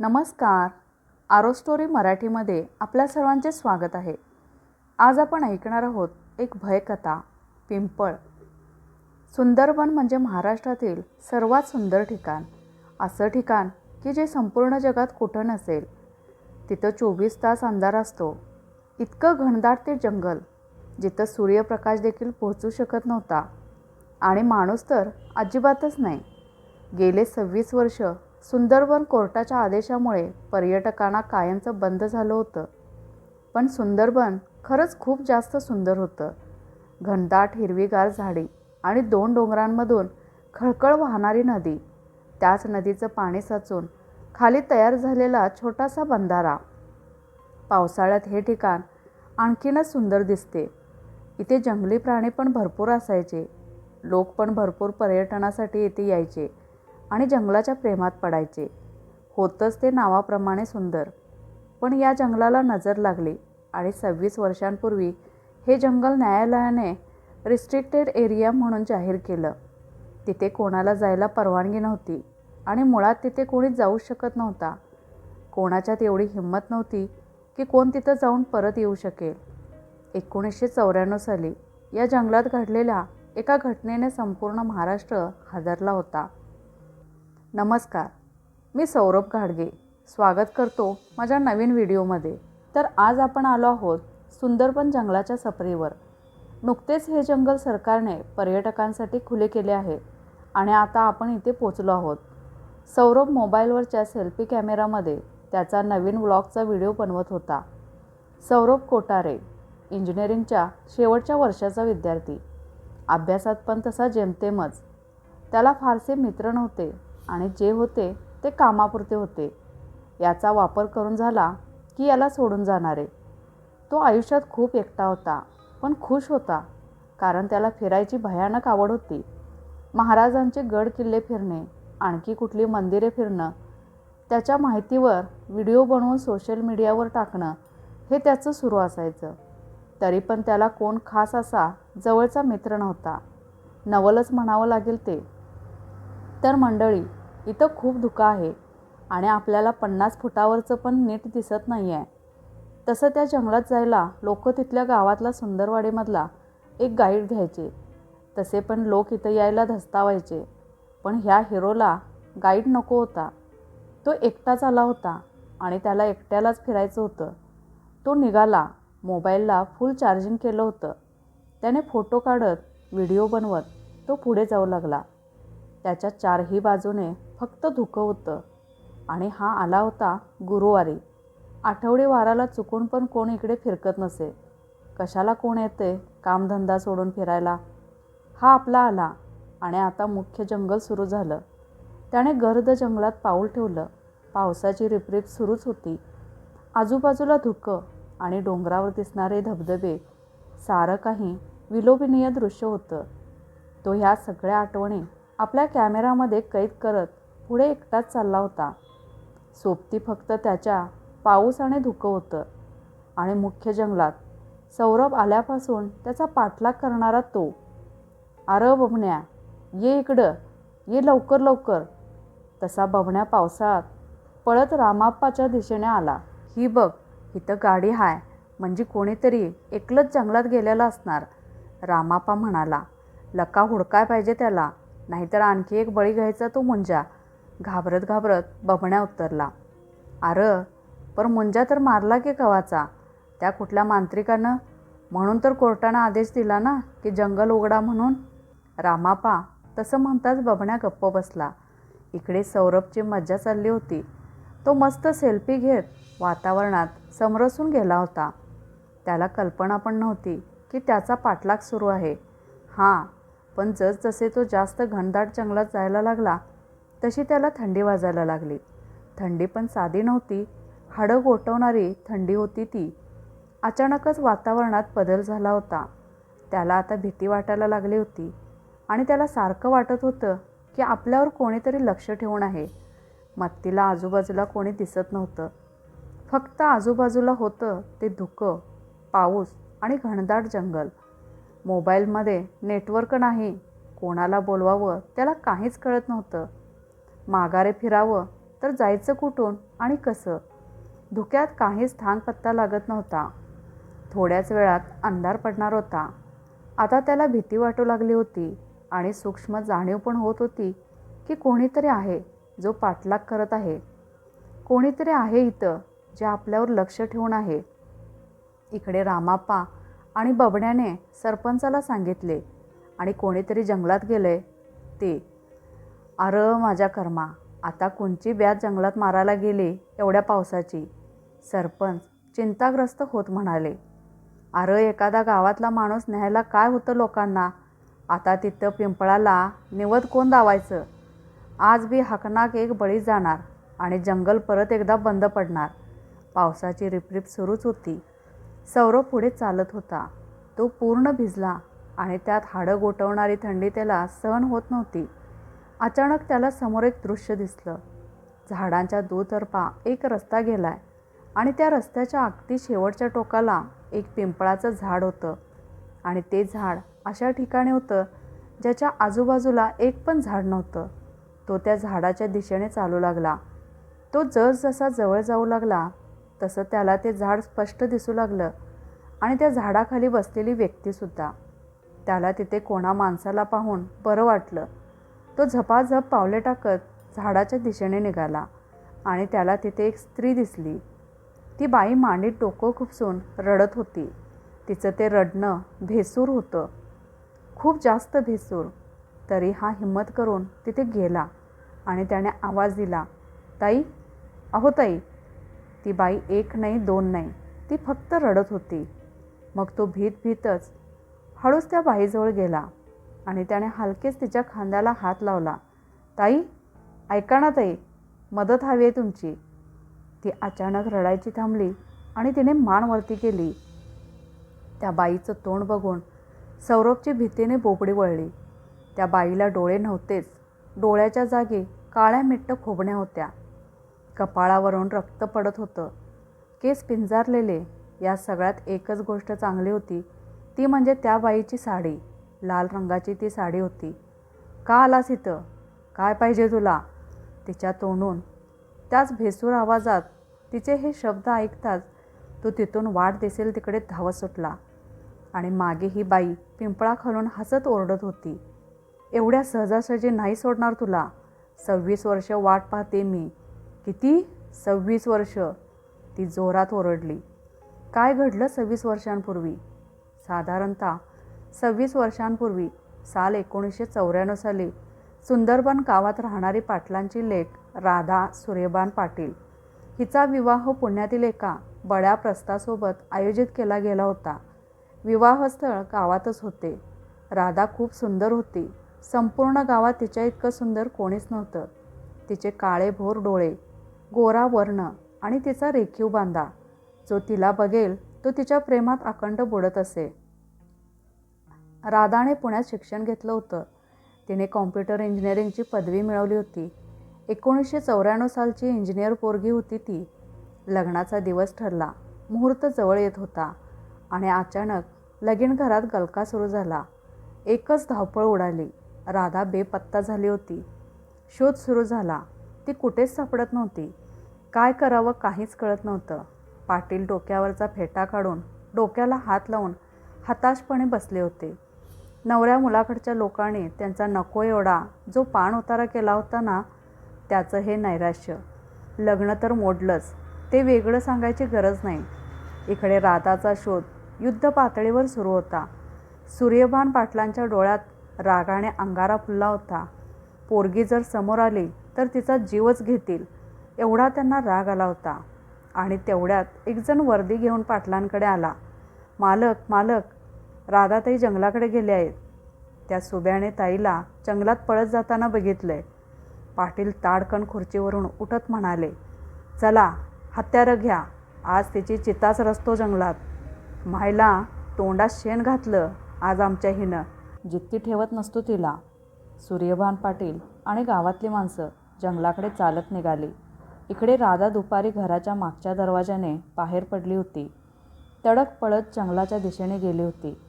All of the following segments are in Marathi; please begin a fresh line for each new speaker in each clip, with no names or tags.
नमस्कार. आरो स्टोरी मराठीमध्ये आपल्या सर्वांचे स्वागत आहे. आज आपण ऐकणार आहोत एक भयकथा पिंपळ. सुंदरबन म्हणजे महाराष्ट्रातील सर्वात सुंदर ठिकाण. असं ठिकाण की जे संपूर्ण जगात कुठं नसेल. तिथं चोवीस तास अंधार असतो. इतकं घनदाट ते जंगल जिथं सूर्यप्रकाश देखील पोहोचू शकत नव्हता. आणि माणूस तर अजिबातच नाही. गेले सव्वीस वर्ष सुंदरबन कोर्टाच्या आदेशामुळे पर्यटकांना कायमचं बंद झालं होतं. पण सुंदरबन खरंच खूप जास्त सुंदर होतं. घनदाट हिरवीगार झाडी आणि दोन डोंगरांमधून खळखळ वाहणारी नदी. त्याच नदीचं पाणी साचून खाली तयार झालेला छोटासा बंधारा. पावसाळ्यात हे ठिकाण आणखीनच सुंदर दिसते. इथे जंगली प्राणी पण भरपूर असायचे. लोक पण भरपूर पर्यटनासाठी इथे यायचे. आणि जंगलाच्या प्रेमात पडायचे. होतंच ते नावाप्रमाणे सुंदर. पण या जंगलाला नजर लागली आणि सव्वीस वर्षांपूर्वी हे जंगल न्यायालयाने रिस्ट्रिक्टेड एरिया म्हणून जाहीर केलं. तिथे कोणाला जायला परवानगी नव्हती आणि मुळात तिथे कोणी जाऊ शकत नव्हता. कोणाच्यात एवढी हिंमत नव्हती की कोण तिथं जाऊन परत येऊ शकेल. एकोणीसशे चौऱ्याण्णव साली या जंगलात घडलेल्या एका घटनेने संपूर्ण महाराष्ट्र हादरला होता. नमस्कार. मी सौरभ घाडगे. स्वागत करतो माझ्या नवीन व्हिडिओमध्ये. तर आज आपण आलो आहोत सुंदरबन जंगलाच्या सफरीवर. नुकतेच हे जंगल सरकारने पर्यटकांसाठी खुले केले आहे आणि आता आपण इथे पोचलो आहोत. सौरभ मोबाईलवरच्या सेल्फी कॅमेरामध्ये त्याचा नवीन व्लॉगचा व्हिडिओ बनवत होता. सौरभ कोटारे इंजिनिअरिंगच्या शेवटच्या वर्षाचा विद्यार्थी. अभ्यासात पण तसा जेमतेमच. त्याला फारसे मित्र नव्हते. आणि जे होते ते कामापुरते होते. याचा वापर करून झाला की याला सोडून जाणारे. तो आयुष्यात खूप एकटा होता पण खुश होता कारण त्याला फिरायची भयानक आवड होती. महाराजांचे गड किल्ले फिरणे आणखी कुठली मंदिरे फिरणं त्याच्या माहितीवर व्हिडिओ बनवून सोशल मीडियावर टाकणं हे त्याचं सुरू असायचं. तरी पण त्याला कोण खास असा जवळचा मित्र नव्हता. नवलच म्हणावं लागेल ते. तर मंडळी इथं खूप धुकं आहे आणि आपल्याला पन्नास फुटावरचं पण नीट दिसत नाही आहे तसं त्या जंगलात जायला लोक तिथल्या गावातला सुंदरवाडीमधला एक गाईड घ्यायचे. तसे पण लोक इथं यायला धस्तावायचे. पण ह्या हिरोला गाईड नको होता. तो एकटाच आला होता आणि त्याला एकट्यालाच फिरायचं होतं. तो निघाला मोबाईलला फुल चार्जिंग केलं होतं. त्याने फोटो काढत व्हिडिओ बनवत तो पुढे जाऊ लागला. त्याच्या चारही बाजूने फक्त धुकं होतं. आणि हा आला होता गुरुवारी. आठवडेवाराला चुकून पण कोण इकडे फिरकत नसे. कशाला कोण येते कामधंदा सोडून फिरायला? हा आपला आला आणि आता मुख्य जंगल सुरू झालं. त्याने गर्द जंगलात पाऊल ठेवलं. पावसाची रिपरिप सुरूच होती. आजूबाजूला धुकं आणि डोंगरावर दिसणारे धबधबे सारं काही विलोभनीय दृश्य होतं. तो ह्या सगळ्या आठवणी आपल्या कॅमेरामध्ये कैद करत पुढे एकटाच चालला होता. सोबती फक्त त्याच्या पाऊस आणि धुकं होतं. आणि मुख्य जंगलात सौरभ आल्यापासून त्याचा पाठलाग करणारा तो. अरे बबण्या ये इकडं ये लवकर लवकर. तसा बबण्या पावसाळ्यात पळत रामाप्पाच्या दिशेने आला. ही बघ इथं गाडी हाय म्हणजे कोणीतरी एकलंच जंगलात गेलेला असणार रामाप्पा म्हणाला. लका हुडकाय पाहिजे त्याला. नाहीतर आणखी एक बळी घ्यायचा तो मुंजा. घाबरत घाबरत बबण्या उतरला अरं पर मुंजा तर मारला की कवाचा? त्या कुठल्या मांत्रिकानं? म्हणून तर कोर्टानं आदेश दिला ना की जंगल उघडा म्हणून? रामापा तसं म्हणताच बबण्या गप्प बसला. इकडे सौरभची मज्जा चालली होती. तो मस्त सेल्फी घेत वातावरणात समरसून गेला होता. त्याला कल्पना पण नव्हती की त्याचा पाठलाग सुरू आहे. हां पण जसजसे तो जास्त घनदाट जंगलात जायला लागला तशी त्याला थंडी वाजायला लागली. थंडी पण साधी नव्हती. हाडं गोठवणारी थंडी होती ती. अचानकच वातावरणात बदल झाला होता. त्याला आता भीती वाटायला लागली होती. आणि त्याला सारखं वाटत होतं की आपल्यावर कोणीतरी लक्ष ठेवून आहे. मत्तीला आजूबाजूला कोणी दिसत नव्हतं. फक्त आजूबाजूला होतं ते धुकं पाऊस आणि घनदाट जंगल. मोबाईलमध्ये नेटवर्क नाही कोणाला बोलवावं त्याला काहीच कळत नव्हतं. माघारे फिरावं तर जायचं कुठून आणि कसं? धुक्यात काहीच थांग पत्ता लागत नव्हता. थोड्याच वेळात अंधार पडणार होता. आता त्याला भीती वाटू लागली होती आणि सूक्ष्म जाणीव पण होत होती की कोणीतरी आहे जो पाठलाग करत आहे. कोणीतरी आहे इथं जे आपल्यावर लक्ष ठेवून आहे. इकडे रामाप्पा आणि बबड्याने सरपंचाला सांगितले आणि कोणीतरी जंगलात गेले ते. अरे माझ्या कर्मा आता कोणची ब्यात जंगलात मारायला गेली एवढ्या पावसाची? सरपंच चिंताग्रस्त होत म्हणाले अरे एखादा गावातला माणूस न्यायला काय होतं लोकांना? आता तिथं पिंपळाला निवत कोण दावायचं? आज बी हकनाक एक बळी जाणार आणि जंगल परत एकदा बंद पडणार. पावसाची रिपरिप सुरूच होती. सौरभ पुढे चालत होता. तो पूर्ण भिजला आणि त्यात हाडं गोठवणारी थंडी त्याला सहन होत नव्हती. अचानक त्याला समोर एक दृश्य दिसलं. झाडांच्या दुतर्फा एक रस्ता गेलाय आणि त्या रस्त्याच्या अगदी शेवटच्या टोकाला एक पिंपळाचं झाड होतं. आणि ते झाड अशा ठिकाणी होतं ज्याच्या आजूबाजूला एक पण झाड नव्हतं. तो त्या झाडाच्या दिशेने चालू लागला. तो जसजसा जवळ जाऊ लागला तसं त्याला ते झाड स्पष्ट दिसू लागलं आणि त्या झाडाखाली बसलेली व्यक्तीसुद्धा. त्याला तिथे कोणा माणसाला पाहून बरं वाटलं. तो झपाझप पावले टाकत झाडाच्या दिशेने निघाला आणि त्याला तिथे एक स्त्री दिसली. ती बाई मांडीत डोकं खुपसून रडत होती. तिचं ते रडणं भेसूर होतं. खूप जास्त भेसूर. तरी हा हिंमत करून तिथे गेला आणि त्याने आवाज दिला ताई अहो ताई ती बाई एक नाही दोन नाही. ती फक्त रडत होती. मग तो भीत भीतच हळूच त्या बाईजवळ गेला आणि त्याने हलकेच तिच्या खांद्याला हात लावला. ताई ऐका ना ताई मदत हवी आहे तुमची. ती अचानक रडायची थांबली आणि तिने मान वरती केली. त्या बाईचं तोंड बघून सौरभची भीतीने बोबडी वळली. त्या बाईला डोळे नव्हतेच. डोळ्याच्या जागी काळ्या मिट्ट खोबण्या होत्या. कपाळावरून रक्त पडत होतं. केस पिंजारलेले या सगळ्यात एकच गोष्ट चांगली होती ती म्हणजे त्या बाईची साडी. लाल रंगाची ती साडी होती. का आलास इथं? काय पाहिजे तुला? तिच्या तोंडून. त्याच भेसूर आवाजात तिचे हे शब्द ऐकताच तो तिथून वाट दिसेल तिकडे धावत सुटला आणि मागे ही बाई पिंपळा खालून हसत ओरडत होती. एवढ्या सहजासहजी नाही सोडणार तुला. सव्वीस वर्ष वाट पाहते मी. किती? सव्वीस वर्ष. ती जोरात ओरडली. काय घडलं सव्वीस वर्षांपूर्वी? साधारणतः सव्वीस वर्षांपूर्वी साल एकोणीसशे चौऱ्याण्णव साली सुंदरबन गावात राहणारी पाटलांची लेख राधा सुरेबान पाटील हिचा विवाह पुण्यातील एका बड्या प्रस्तासोबत आयोजित केला गेला होता. विवाहस्थळ गावातच होते. राधा खूप सुंदर होती. संपूर्ण गावात तिच्या इतकं सुंदर कोणीच नव्हतं. तिचे काळे भोर डोळे गोरा वर्ण आणि तिचा रेखीव बांधा. जो तिला बघेल तो तिच्या प्रेमात अखंड बुडत असे. राधाने पुण्यात शिक्षण घेतलं होतं. तिने कॉम्प्युटर इंजिनिअरिंगची पदवी मिळवली होती. एकोणीसशे चौऱ्याण्णव सालची इंजिनियर पोरगी होती ती. लग्नाचा दिवस ठरला. मुहूर्त जवळ येत होता. आणि अचानक लगीन घरात गलका सुरू झाला. एकच धावपळ उडाली. राधा बेपत्ता झाली होती. शोध सुरू झाला. ती कुठेच सापडत नव्हती. काय करावं काहीच कळत नव्हतं. पाटील डोक्यावरचा फेटा काढून डोक्याला हात लावून हताशपणे बसले होते. नवऱ्या मुलाकडच्या लोकांनी त्यांचा नको एवढा जो पाण उतारा केला होता ना त्याचं हे नैराश्य. लग्न तर मोडलंच ते वेगळं सांगायची गरज नाही. इकडे राधाचा शोध युद्ध पातळीवर सुरू होता. सूर्यभान पाटलांच्या डोळ्यात रागाने अंगारा फुलला होता. पोरगी जर समोर आली तर तिचा जीवच घेतील. एवढा त्यांना राग आला होता. आणि तेवढ्यात एकजण वर्दी घेऊन पाटलांकडे आला. मालक मालक राधाताई जंगलाकडे गेले आहेत. त्या सुब्याने ताईला जंगलात पळत जाताना बघितलंय. पाटील ताडकन खुर्चीवरून उठत म्हणाले चला हत्यारं घ्या. आज तिची चिताच रचतो जंगलात. मायला तोंडात शेण घातलं. आज आमच्या हिनं जित्ती ठेवत नसतो तिला. सूर्यभान पाटील आणि गावातली माणसं जंगलाकडे चालत निघाली. इकडे राधा दुपारी घराच्या मागच्या दरवाजाने बाहेर पडली होती. तडक पळत जंगलाच्या दिशेने गेली होती.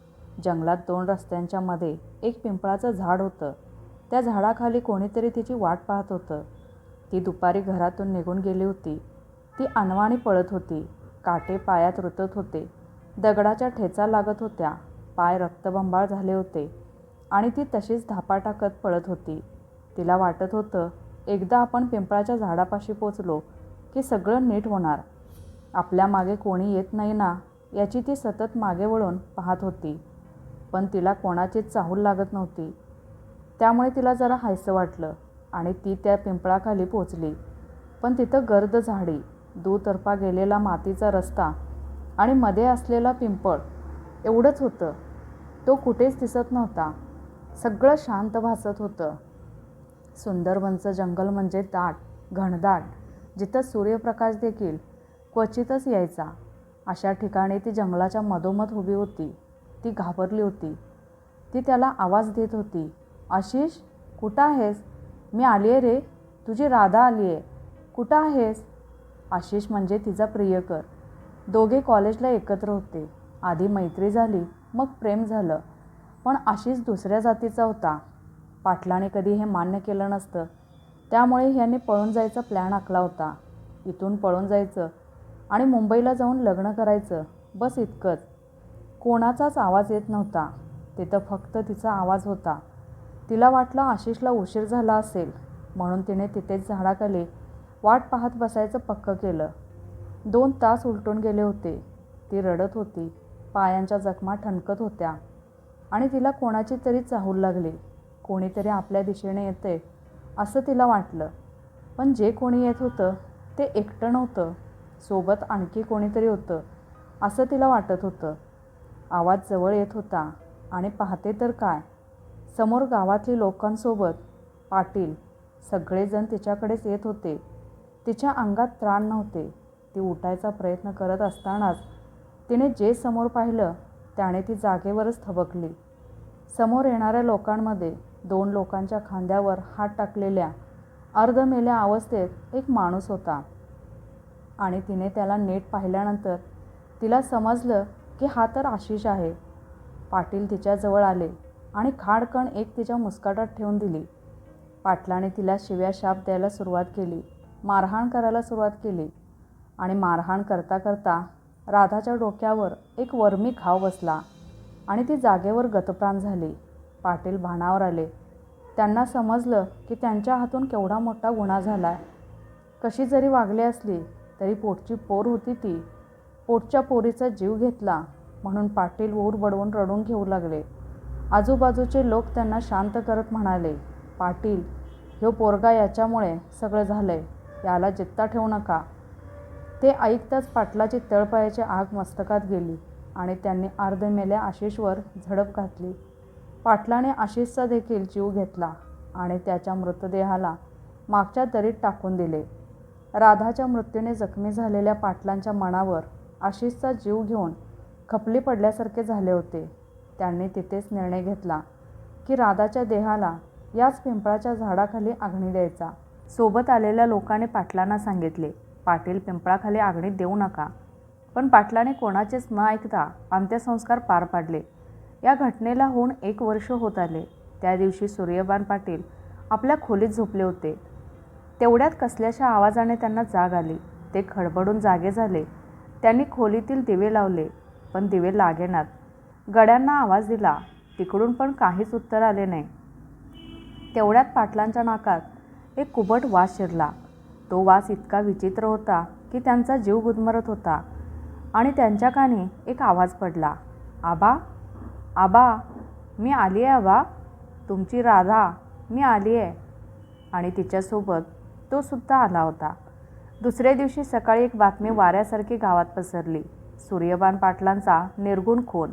जंगलात दोन रस्त्यांच्या मध्ये एक पिंपळाचं झाड होतं. त्या झाडाखाली कोणीतरी तिची वाट पाहत होतं. ती दुपारी घरातून निघून गेली होती. ती अनवाणी पळत होती. काटे पायात रुतत होते. दगडाच्या ठेचा लागत होत्या. पाय रक्तबंबाळ झाले होते. आणि ती तशीच धापा टाकत पळत होती. तिला वाटत होतं एकदा आपण पिंपळाच्या झाडापाशी पोचलो की सगळं नीट होणार. आपल्या मागे कोणी येत नाही ना याची ती सतत मागे वळून पाहत होती. पण तिला कोणाचीच चाहूल लागत नव्हती. त्यामुळे तिला जरा हायसं वाटलं आणि ती त्या पिंपळाखाली पोचली. पण तिथं गर्द झाडी दुतर्फा गेलेला मातीचा रस्ता आणि मध्ये असलेला पिंपळ एवढंच होतं. तो कुठेच दिसत नव्हता. सगळं शांत भासत होतं. सुंदरबनचं जंगल म्हणजे दाट घनदाट जिथं सूर्यप्रकाश देखील क्वचितच यायचा. अशा ठिकाणी ती जंगलाच्या मधोमध उभी होती. ती घाबरली होती. ती त्याला आवाज देत होती. आशिष कुठं आहेस? मी आली आहे रे. तुझी राधा आली आहे कुठं आहेस? आशिष म्हणजे तिचा प्रियकर. दोघे कॉलेजला एकत्र होते. आधी मैत्री झाली मग प्रेम झालं. पण आशिष दुसऱ्या जातीचा होता. पाटलाने कधी हे मान्य केलं नसतं. त्यामुळे ह्याने पळून जायचा प्लॅन आखला होता. इथून पळून जायचं आणि मुंबईला जाऊन लग्न करायचं बस इतकंच. कोणाचाच आवाज येत नव्हता. तिथं फक्त तिचा आवाज होता. तिला वाटलं आशिषला उशीर झाला असेल म्हणून तिने तिथेच झाडाखाली वाट पाहत बसायचं पक्कं केलं. दोन तास उलटून गेले होते. ती रडत होती. पायांच्या जखमा ठणकत होत्या. आणि तिला कोणाची तरी चाहूल लागली. कोणीतरी आपल्या दिशेने येते असं तिला वाटलं. पण जे कोणी येत होतं ते एकटं नव्हतं. सोबत आणखी कोणीतरी होतं असं तिला वाटत होतं. आवाज जवळ येत होता आणि पाहते तर काय? समोर गावातली लोकांसोबत पाटील सगळेजण तिच्याकडेच येत होते. तिच्या अंगात त्राण नव्हते. ती उठायचा प्रयत्न करत असतानाच तिने जे समोर पाहिलं त्याने ती जागेवरच थबकली. समोर येणाऱ्या लोकांमध्ये दोन लोकांच्या खांद्यावर हात टाकलेल्या अर्धमेल्या अवस्थेत एक माणूस होता. आणि तिने त्याला नेट पाहिल्यानंतर तिला समजलं की हा तर आशिष आहे. पाटील तिच्याजवळ आले आणि खाडकण एक तिच्या मुस्काटात ठेवून दिली. पाटलाने तिला शिव्या शाप द्यायला सुरुवात केली मारहाण करायला सुरुवात केली आणि मारहाण करता करता राधाच्या डोक्यावर एक वर्मी घाव बसला आणि ती जागेवर गतप्राण झाली. पाटील भानावर आले. त्यांना समजलं की त्यांच्या हातून केवढा मोठा गुन्हा झाला आहे कशी जरी वागली असली तरी पोटची पोर होती ती. पोटच्या पोरीचा जीव घेतला म्हणून पाटील ऊर बडवून रडून घेऊ लागले. आजूबाजूचे लोक त्यांना शांत करत म्हणाले पाटील ह्यो पोरगा याच्यामुळे सगळं झालं आहे याला जित्ता ठेवू नका. ते ऐकताच पाटलाची तळपायाची आग मस्तकात गेली आणि त्यांनी अर्धमेल्या आशिषवर झडप घातली. पाटलाने आशिषचा देखील जीव घेतला आणि त्याच्या मृतदेहाला मागच्या दरीत टाकून दिले. राधाच्या मृत्यूने जखमी झालेल्या पाटलांच्या मनावर आशिषचा जीव घेऊन खपली पडल्यासारखे झाले होते. त्यांनी तिथेच निर्णय घेतला की राधाच्या देहाला याच पिंपळाच्या झाडाखाली आगणी द्यायचा. सोबत आलेल्या लोकांनी पाटलांना सांगितले पाटील पिंपळाखाली आगणी देऊ नका. पण पाटलाने कोणाचेच न ऐकता अंत्यसंस्कार पार पाडले. या घटनेला होऊन एक वर्ष होत आले. त्या दिवशी सूर्यबान पाटील आपल्या खोलीत झोपले होते. तेवढ्यात कसल्याशा आवाजाने त्यांना जाग आली. ते खडबडून जागे झाले. त्यांनी खोलीतील दिवे लावले पण दिवे लागेनात गड्यांना आवाज दिला तिकडून पण काहीच उत्तर आले नाही. तेवढ्यात पाटलांच्या नाकात एक कुबट वास शिरला. तो वास इतका विचित्र होता की त्यांचा जीव गुदमरत होता आणि त्यांच्या कानी एक आवाज पडला आबा आबा मी आली आहे आबा. तुमची राधा मी आली आहे आणि तिच्यासोबत तो सुद्धा आला होता. दुसऱ्या दिवशी सकाळी एक बातमी वाऱ्यासारखी गावात पसरली. सूर्यबान पाटलांचा निर्गुण खून.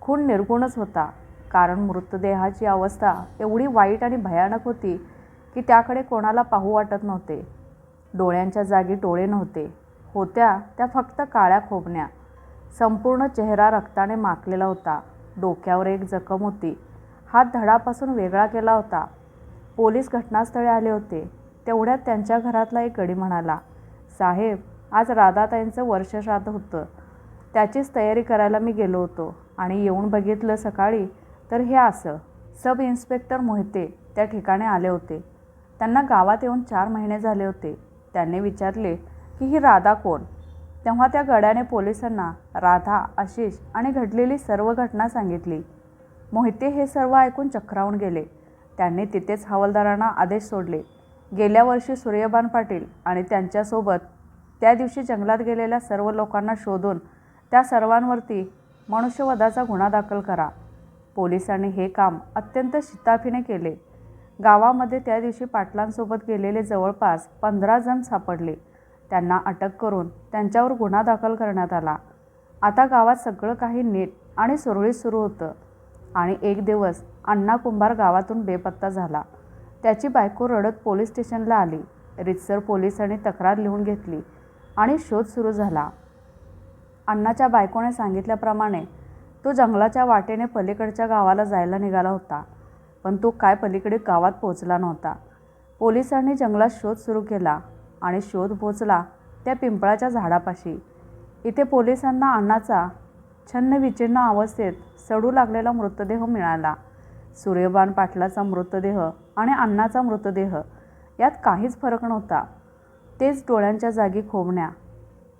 खून निर्गुणच होता कारण मृतदेहाची अवस्था एवढी वाईट आणि भयानक होती की त्याकडे कोणाला पाहू वाटत नव्हते. डोळ्यांच्या जागी डोळे नव्हते. होत्या त्या फक्त काळ्या खोबण्या. संपूर्ण चेहरा रक्ताने माखलेला होता. डोक्यावर एक जखम होती. हात धडापासून वेगळा केला होता. पोलीस घटनास्थळी आले होते. तेवढ्यात त्यांच्या घरातला एक गडी म्हणाला साहेब आज राधाताईंचं वर्षश्राद्ध होतं. त्याचीच तयारी करायला मी गेलो होतो आणि येऊन बघितलं सकाळी तर हे असं. सब इन्स्पेक्टर मोहिते त्या ठिकाणी आले होते. त्यांना गावात येऊन चार महिने झाले होते. त्यांनी विचारले की ही राधा कोण? तेव्हा त्या गड्याने पोलिसांना राधा आशिष आणि घडलेली सर्व घटना सांगितली. मोहिते हे सर्व ऐकून चक्रावून गेले. त्यांनी तिथेच हवालदारांना आदेश सोडले. गेल्या वर्षी सूर्यबान पाटील आणि त्यांच्यासोबत त्या दिवशी जंगलात गेलेल्या सर्व लोकांना शोधून त्या सर्वांवरती मनुष्यवधाचा गुन्हा दाखल करा. पोलिसांनी हे काम अत्यंत शिताफीने केले. गावामध्ये त्या दिवशी पाटलांसोबत गेलेले जवळपास पंधरा जण सापडले. त्यांना अटक करून त्यांच्यावर गुन्हा दाखल करण्यात आला. आता गावात सगळं काही नीट आणि सुरळीत सुरू होतं आणि एक दिवस अण्णा कुंभार गावातून बेपत्ता झाला. त्याची बायको रडत पोलीस स्टेशनला आली. रितसर पोलिसांनी तक्रार लिहून घेतली आणि शोध सुरू झाला. अण्णाच्या बायकोने सांगितल्याप्रमाणे तो जंगलाच्या वाटेने पलीकडच्या गावाला जायला निघाला होता पण तो काय पलीकडे गावात पोहोचला नव्हता. पोलिसांनी जंगलात शोध सुरू केला आणि शोध पोचला त्या पिंपळाच्या झाडापाशी. इथे पोलिसांना अण्णाचा छन्न विचिन्न अवस्थेत सडू लागलेला मृतदेह मिळाला. सूर्यबान पाटलाचा मृतदेह आणि अण्णाचा मृतदेह यात काहीच फरक नव्हता. तेच डोळ्यांच्या जागी खोबण्या.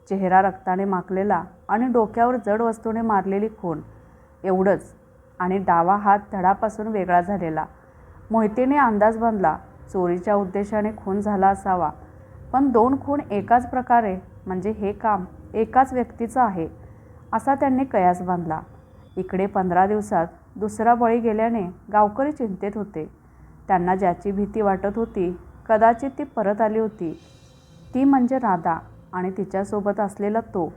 चेहरा रक्ताने माखलेला आणि डोक्यावर जड वस्तूने मारलेली खून. एवढंच. आणि डावा हात धडापासून वेगळा झालेला. मोहितेने अंदाज बांधला चोरीच्या उद्देशाने खून झाला असावा. पण दोन खूण एकाच प्रकारे म्हणजे हे काम एकाच व्यक्तीचं आहे असा त्यांनी कयास बांधला. इकडे पंधरा दिवसात दुसरा बळी गेल्याने गावकरी चिंतेत होते. त्यांना ज्याची भीती वाटत होती कदाचित ती परत आली होती. ती म्हणजे राधा आणि तिच्यासोबत असलेला तो.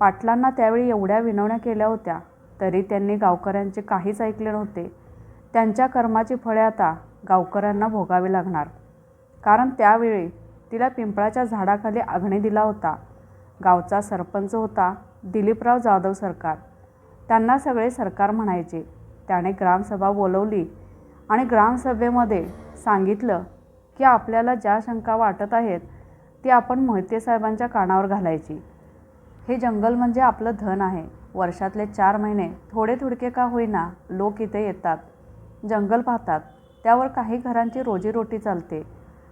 पाटलांना त्यावेळी एवढ्या विनवण्या केल्या होत्या तरी त्यांनी गावकऱ्यांचे काहीच ऐकले नव्हते. त्यांच्या कर्माची फळे आता गावकऱ्यांना भोगावी लागणार. कारण त्यावेळी तिला पिंपळाच्या झाडाखाली आघणे दिला होता. गावचा सरपंच होता दिलीपराव जाधव सरकार. त्यांना सगळे सरकार म्हणायचे. त्याने ग्रामसभा बोलवली आणि ग्रामसभेमध्ये सांगितलं की आपल्याला ज्या शंका वाटत आहेत ती आपण मोहिते साहेबांच्या कानावर घालायची. हे जंगल म्हणजे आपलं धन आहे. वर्षातले चार महिने थोडे थोडके का होईना लोक इथे येतात. जंगल पाहतात. त्यावर काही घरांची रोजीरोटी चालते.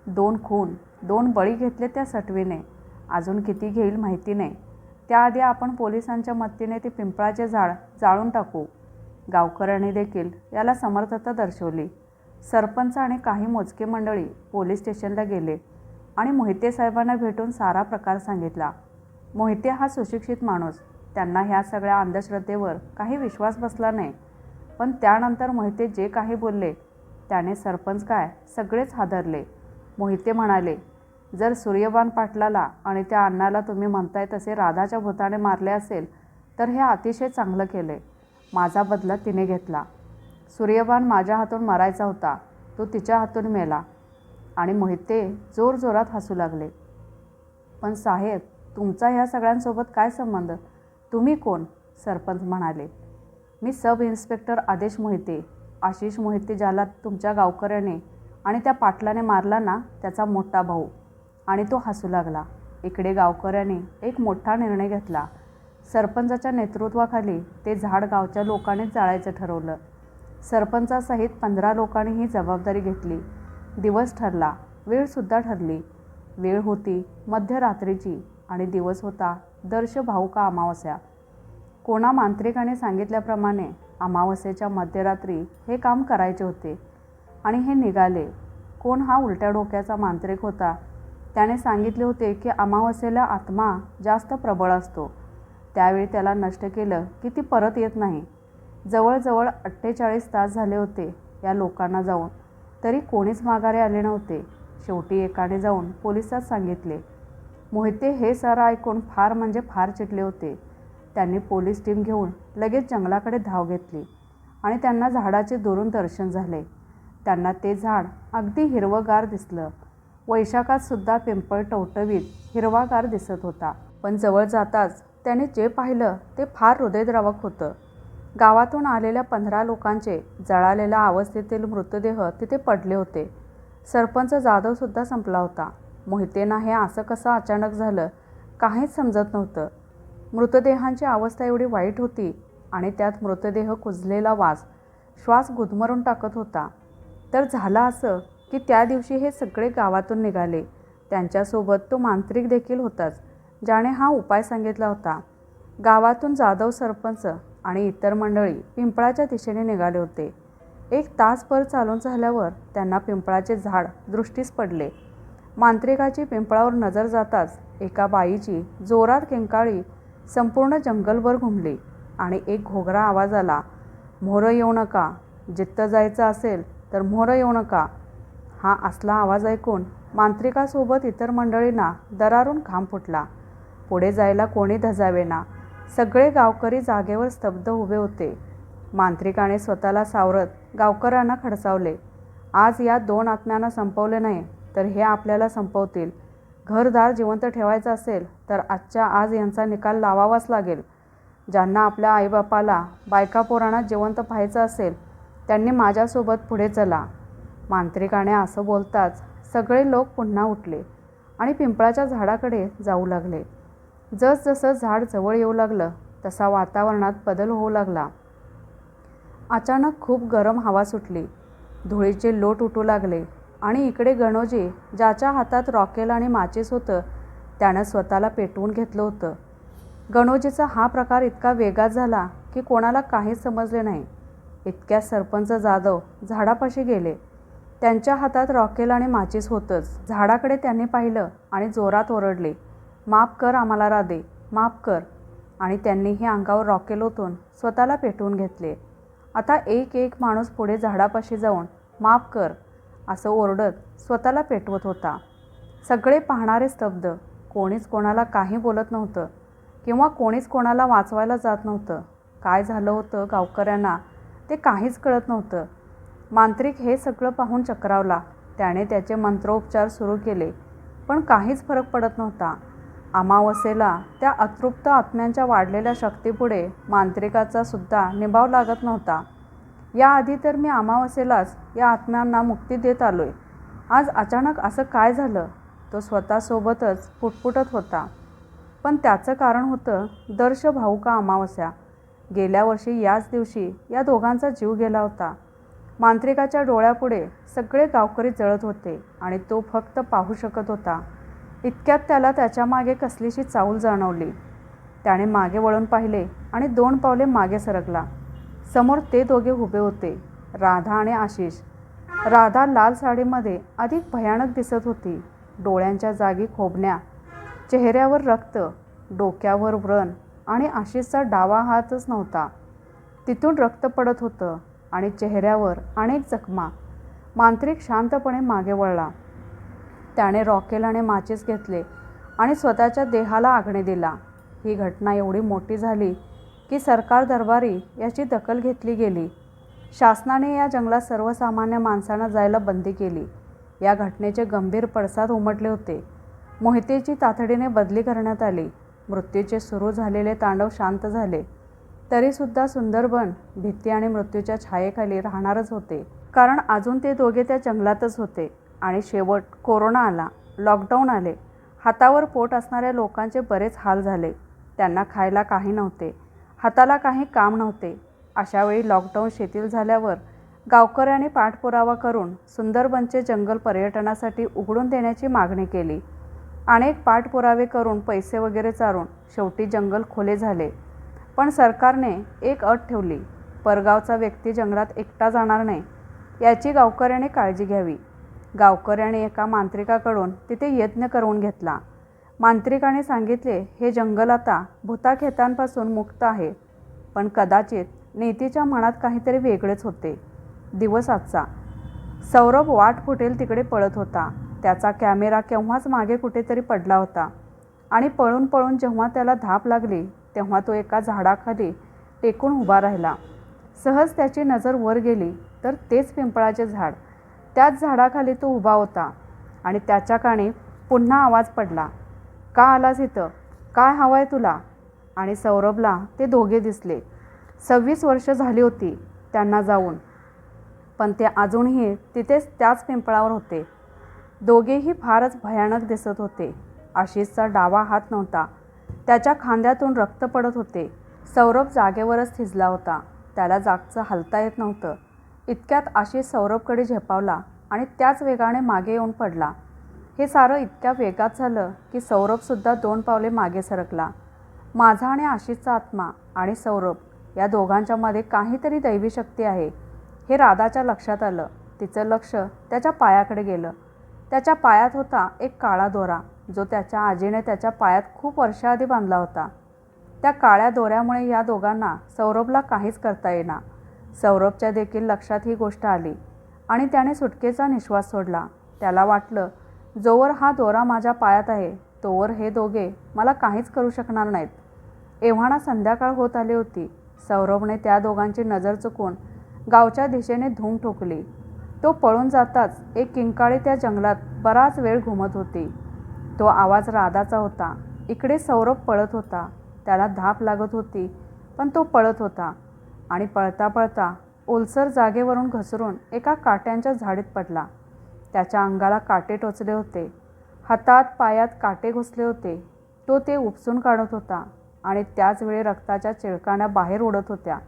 दोन खून दोन बळी घेतले त्या सटवीने. अजून किती घेईल माहिती नाही. त्याआधी आपण पोलिसांच्या मदतीने ते पिंपळाचे झाड जाळून टाकू. गावकऱ्यांनी देखील याला समर्थता दर्शवली. सरपंच आणि काही मोजके मंडळी पोलीस स्टेशनला गेले आणि मोहिते साहेबांना भेटून सारा प्रकार सांगितला. मोहिते हा सुशिक्षित माणूस. त्यांना ह्या सगळ्या अंधश्रद्धेवर काही विश्वास बसला नाही. पण त्यानंतर मोहिते जे काही बोलले त्याने सरपंच काय सगळेच हादरले. मोहिते म्हणाले जर सूर्यबान पाटलाला आणि त्या अण्णाला तुम्ही म्हणताय तसे राधाच्या भूताने मारले असेल तर हे अतिशय चांगलं केले माझा बदला तिने घेतला. सूर्यबान माझ्या हातून मारायचा होता. तो तिच्या हातून मेला. आणि मोहिते जोरजोरात हसू लागले. पण साहेब तुमचा ह्या सगळ्यांसोबत काय संबंध? तुम्ही कोण? सरपंच म्हणाले. मी सब इन्स्पेक्टर आदेश मोहिते. आशिष मोहिते ज्याला तुमच्या गावकऱ्याने आणि त्या पाटलाने मारला ना त्याचा मोठा भाऊ. आणि तो हसू लागला. इकडे गावकऱ्याने एक मोठा निर्णय घेतला. सरपंचाच्या नेतृत्वाखाली ते झाड गावच्या लोकांनीच जाळायचं ठरवलं. सरपंचासहित पंधरा लोकांनी ही जबाबदारी घेतली. दिवस ठरला. वेळसुद्धा ठरली. वेळ होती मध्यरात्रीची आणि दिवस होता दर्श भाऊका अमावस्या. कोणा मांत्रिकाने सांगितल्याप्रमाणे अमावस्येच्या मध्यरात्री हे काम करायचे होते. आणि हे निघाले. कोण हा उलट्या डोक्याचा मांत्रिक होता? त्याने सांगितले होते की अमावस्येला आत्मा जास्त प्रबळ असतो. त्यावेळी त्याला नष्ट केलं की ती परत येत नाही. जवळजवळ अठ्ठेचाळीस तास झाले होते या लोकांना जाऊन. तरी कोणीच माघारे आले नव्हते. शेवटी एकाने जाऊन पोलिसात सांगितले. मोहिते हे सारं ऐकून फार म्हणजे फार चिडले होते. त्यांनी पोलीस टीम घेऊन लगेच जंगलाकडे धाव घेतली आणि त्यांना झाडाचे दुरून दर्शन झाले. त्यांना ते झाड अगदी हिरवंगार दिसलं. वैशाखात सुद्धा पिंपळ टवटवीत हिरवागार दिसत होता. पण जवळ जाताच त्याने जे पाहिलं ते फार हृदयद्रावक होतं. गावातून आलेल्या पंधरा लोकांचे जळालेल्या अवस्थेतील मृतदेह तिथे पडले होते. सरपंच जाधवसुद्धा संपला होता. मोहितेंना हे असं कसं अचानक झालं काहीच समजत नव्हतं. मृतदेहांची अवस्था एवढी वाईट होती आणि त्यात मृतदेह कुजलेला वास श्वास गुदमरून टाकत होता. तर झालं असं की त्या दिवशी हे सगळे गावातून निघाले. त्यांच्यासोबत तो मांत्रिक देखील होताच ज्याने हा उपाय सांगितला होता. गावातून जाधव सरपंच आणि इतर मंडळी पिंपळाच्या दिशेने निघाले होते. एक तासभर चालून झाल्यावर त्यांना पिंपळाचे झाड दृष्टीस पडले. मांत्रिकाची पिंपळावर नजर जाताच एका बाईची जोरात किंकाळी संपूर्ण जंगलभर घुमली आणि एक घोगरा आवाज आला मोहरं येऊ नका. जित्त जायचं असेल तर मोहरं येऊ नका. हा असला आवाज ऐकून मांत्रिकासोबत इतर मंडळींना दरारून घाम फुटला. पुढे जायला कोणी धजावेना. सगळे गावकरी जागेवर स्तब्ध उभे होते. मांत्रिकाने स्वतःला सावरत गावकऱ्यांना खडसावले. आज या दोन आत्म्यांना संपवले नाही तर हे आपल्याला संपवतील. घरदार जिवंत ठेवायचं असेल तर आजच्या आज यांचा निकाल लावावाच लागेल. ज्यांना आपल्या आईबापाला बायका पोरांना जिवंत पाहायचं असेल त्यांनी माझ्यासोबत पुढे चला. मांत्रिकाने असं बोलताच सगळे लोक पुन्हा उठले आणि पिंपळाच्या झाडाकडे जाऊ लागले. जसजसं झाड जवळ येऊ लागलं तसा वातावरणात बदल होऊ लागला. अचानक खूप गरम हवा सुटली. धुळीचे लोट उठू लागले आणि इकडे गणोजी ज्याच्या हातात रॉकेल आणि माचीस होतं त्यानं स्वतःला पेटवून घेतलं होतं. गणोजीचा हा प्रकार इतका वेगात झाला की कोणाला काहीच समजले नाही. इतक्या सरपंच जाधव झाडापाशी गेले. त्यांच्या हातात रॉकेल आणि माचीस होतंच. झाडाकडे त्यांनी पाहिलं आणि जोरात ओरडले माफ कर आम्हाला राधे माफ कर. आणि त्यांनीही अंगावर रॉकेल ओतून स्वतःला पेटवून घेतले. आता एक एक माणूस पुढे झाडापाशी जाऊन माफ कर असं ओरडत स्वतःला पेटवत होता. सगळे पाहणारे स्तब्ध. कोणीच कोणाला काही बोलत नव्हतं किंवा कोणीच कोणाला वाचवायला जात नव्हतं. काय झालं होतं गावकऱ्यांना ते काहीच कळत नव्हतं. मांत्रिक हे सगळं पाहून चक्रावला. त्याने त्याचे मंत्रोपचार सुरू केले पण काहीच फरक पडत नव्हता. अमावस्येला त्या अतृप्त आत्म्यांच्या वाढलेल्या शक्तीपुढे मांत्रिकाचा सुद्धा निभाव लागत नव्हता. याआधी तर मी अमावस्येलाच या आत्म्यांना मुक्ती देत आलो आहे आज अचानक असं काय झालं? तो स्वतःसोबतच पुटपुटत होता. पण त्याचं कारण होतं दर्श भाऊका अमावस्या. गेल्या वर्षी याच दिवशी या दोघांचा जीव गेला होता. मांत्रिकाच्या डोळ्यापुढे सगळे गावकरी जळत होते आणि तो फक्त पाहू शकत होता. इतक्यात त्याला त्याच्यामागे कसलीशी चाऊल जाणवली. त्याने मागे वळून पाहिले आणि दोन पावले मागे सरकला. समोर ते दोघे उभे होते राधा आणि आशिष. राधा लाल साडीमध्ये अधिक भयानक दिसत होती. डोळ्यांच्या जागी खोबण्या चेहऱ्यावर रक्त डोक्यावर व्रण आणि आशिषचा डावा हातच नव्हता. तिथून रक्त पडत होतं आणि चेहऱ्यावर अनेक जखमा. मांत्रिक शांतपणे मागे वळला. त्याने रॉकेल आणि माचीस घेतले आणि स्वतःच्या देहाला आगणे दिला. ही घटना एवढी मोठी झाली की सरकार दरबारी याची दखल घेतली गेली. शासनाने या जंगलात सर्वसामान्य माणसांना जायला बंदी केली. या घटनेचे गंभीर पडसाद उमटले होते. मोहितेची तातडीने बदली करण्यात आली. मृत्यूचे सुरू झालेले तांडव शांत झाले. तरीसुद्धा सुंदरबन भीती आणि मृत्यूच्या छायेखाली राहणारच होते. कारण अजून ते दोघे त्या जंगलातच होते आणि शेवट कोरोना आला लॉकडाऊन आले. हातावर पोट असणाऱ्या लोकांचे बरेच हाल झाले. त्यांना खायला काही नव्हते हाताला काही काम नव्हते. अशावेळी लॉकडाऊन शिथिल झाल्यावर गावकऱ्यांनी पाठपुरावा करून सुंदरबनचे जंगल पर्यटनासाठी उघडून देण्याची मागणी केली. अनेक पाठपुरावे करून पैसे वगैरे चारून शेवटी जंगल खोले झाले. पण सरकारने एक अट ठेवली परगावचा व्यक्ती जंगलात एकटा जाणार नाही याची गावकऱ्याने काळजी घ्यावी. गावकऱ्याने एका मांत्रिकाकडून तिथे यत्न करून घेतला. मांत्रिकाने सांगितले हे जंगल आता भूताखेतांपासून मुक्त आहे पण कदाचित नेतीच्या मनात काहीतरी वेगळेच होते. दिवस आजचा. सौरभ वाट फुटेल तिकडे पळत होता. त्याचा कॅमेरा केव्हाच मागे कुठेतरी पडला होता. आणि पळून पळून जेव्हा त्याला धाप लागली तेव्हा तो एका झाडाखाली टेकून उभा राहिला. सहज त्याची नजर वर गेली तर तेच पिंपळाचे झाड. त्याच झाडाखाली तो उभा होता आणि त्याच्या काणी पुन्हा आवाज पडला. का आलास इथं? काय हवं आहे तुला? आणि सौरभला ते दोघे दिसले. सव्वीस वर्ष झाली होती त्यांना जाऊन पण ते अजूनही तिथेच त्याच पिंपळावर होते. दोघेही फारच भयानक दिसत होते. आशिषचा डावा हात नव्हता. त्याच्या खांद्यातून रक्त पडत होते. सौरभ जागेवरच थिजला होता. त्याला जागचं हलता येत नव्हतं. इतक्यात आशिष सौरभकडे झेपावला आणि त्याच वेगाने मागे येऊन पडला. हे सारं इतक्या वेगात झालं की सौरभसुद्धा दोन पावले मागे सरकला. माझा आणि आशिषचा आत्मा आणि सौरभ या दोघांच्यामध्ये काहीतरी दैवी शक्ती आहे. हे राधाच्या लक्षात आलं. तिचं लक्ष त्याच्या पायाकडे गेलं. त्याच्या पायात होता एक काळा दोरा जो त्याच्या आजीने त्याच्या पायात खूप वर्षाआधी बांधला होता. त्या काळ्या दोऱ्यामुळे या दोघांना सौरभला काहीच करता येईना. सौरभच्या देखील लक्षात ही गोष्ट आली आणि त्याने सुटकेचा निश्वास सोडला. त्याला वाटलं जोवर हा दोरा माझ्या पायात आहे तोवर हे दोघे मला काहीच करू शकणार नाहीत. एव्हाना संध्याकाळ होत आली होती. सौरभने त्या दोघांची नजर चुकून गावच्या दिशेने धूम ठोकली. तो पळून जाताच एक किंकाळी त्या जंगलात बराच वेळ घुमत होती. तो आवाज राधाचा होता. इकडे सौरभ पळत होता. त्याला धाप लागत होती पण तो पळत होता. आणि पळता पळता ओलसर जागेवरून घसरून एका काट्यांच्या झाडीत पडला. त्याच्या अंगाला काटे टोचले होते. हातात पायात काटे घुसले होते. तो ते उपसून काढत होता आणि त्याच वेळी रक्ताच्या चिळकाण्या बाहेर उडत होत्या.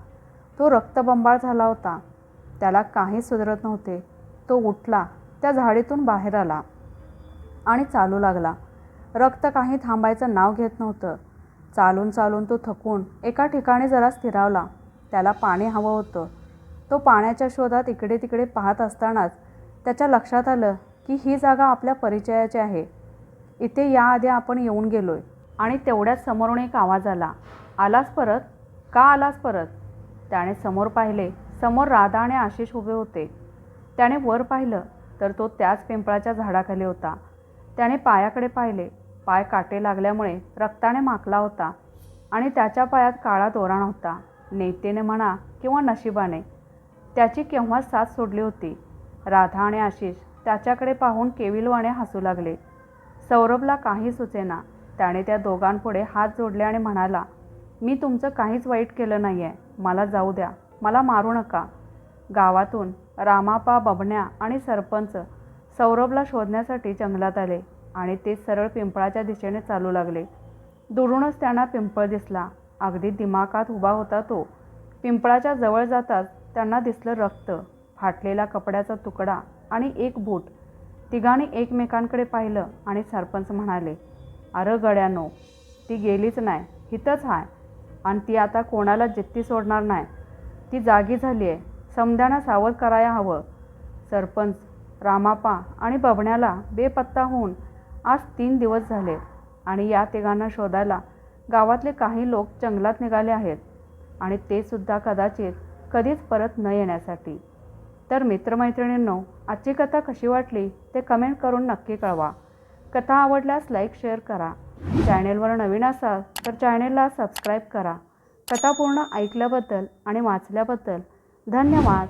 तो रक्तबंबाळ झाला होता. त्याला काही सुधरत नव्हते. तो उठला त्या झाडीतून बाहेर आला आणि चालू लागला. रक्त काही थांबायचं नाव घेत नव्हतं. चालून चालून तो थकून एका ठिकाणी जरा स्थिरावला. त्याला पाणी हवं होतं. तो पाण्याच्या शोधात इकडे तिकडे पाहत असतानाच त्याच्या लक्षात आलं की ही जागा आपल्या परिचयाची आहे. इथे याआधी आपण येऊन गेलोय आणि तेवढ्याच समोरून एक आवाज आला. आलास परत? का आलास परत? त्याने समोर पाहिले समोर राधा आणि आशिष उभे होते. त्याने वर पाहिलं तर तो त्याच पिंपळाच्या झाडाखाली होता. त्याने पायाकडे पाहिले. पाय काटे लागल्यामुळे रक्ताने माकला होता आणि त्याच्या पायात काळा दोरा नव्हता. नेतेने म्हणा किंवा नशिबाने त्याची केव्हाच साथ सोडली होती? राधा आणि आशिष त्याच्याकडे पाहून केविलवाणे हसू लागले. सौरभला काही सुचेना. त्याने त्या दोघांपुढे हात जोडले आणि म्हणाला मी तुमचं काहीच वाईट केलं नाही आहे मला जाऊ द्या. मला मारू नका. गावातून रामापा बबण्या आणि सरपंच सौरभला शोधण्यासाठी जंगलात आले आणि ते सरळ पिंपळाच्या दिशेने चालू लागले. दुरूनच त्यांना पिंपळ दिसला. अगदी दिमाकात उभा होता तो. पिंपळाच्या जवळ जाताच त्यांना दिसलं रक्त फाटलेला कपड्याचा तुकडा आणि एक बूट. तिघांनी एकमेकांकडे पाहिलं आणि सरपंच म्हणाले अरे गड्यानो ती गेलीच नाही हिथंच आहे आणि ती आता कोणाला जित्ती सोडणार नाही. ती जागी झाली आहे. समध्यांना सावध करायला हवं. सरपंच रामापा आणि बबण्याला बेपत्ता होऊन आज तीन दिवस झाले आणि या तिघांना शोधायला गावातले काही लोक जंगलात निघाले आहेत आणि ते सुद्धा कदाचित कधीच परत न येण्यासाठी. तर मित्रमैत्रिणींनो आजची कथा कशी वाटली ते कमेंट करून नक्की कळवा. कथा आवडल्यास लाईक शेअर करा. चॅनेलवर नवीन असाल तर चॅनेलला सबस्क्राईब करा. कथा पूर्ण ऐकल्याबद्दल आणि वाचल्याबद्दल धन्यवाद.